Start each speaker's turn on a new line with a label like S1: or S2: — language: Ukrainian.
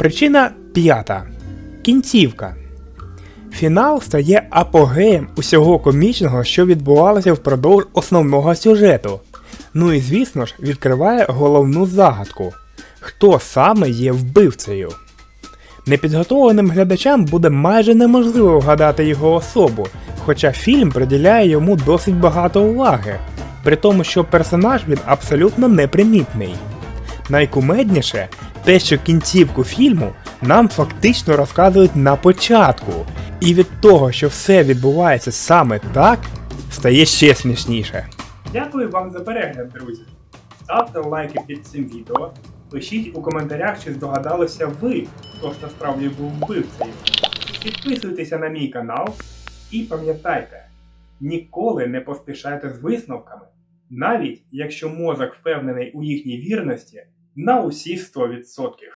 S1: Причина п'ята. Кінцівка. Фінал стає апогеєм усього комічного, що відбувалося впродовж основного сюжету. Ну і звісно ж, відкриває головну загадку: хто саме є вбивцею. Непідготовленим глядачам буде майже неможливо вгадати його особу, хоча фільм приділяє йому досить багато уваги, при тому, що персонаж він абсолютно непримітний. Найкумедніше те, що кінцівку фільму нам фактично розказують на початку, і від того, що все відбувається саме так, стає ще смішніше. Дякую вам за перегляд, друзі. Ставте лайки під цим відео, пишіть у коментарях, чи здогадалися ви, хто ж насправді був вбивцею. Підписуйтеся на мій канал і пам'ятайте, ніколи не поспішайте з висновками, навіть якщо мозок впевнений у їхній вірності на усі 100%.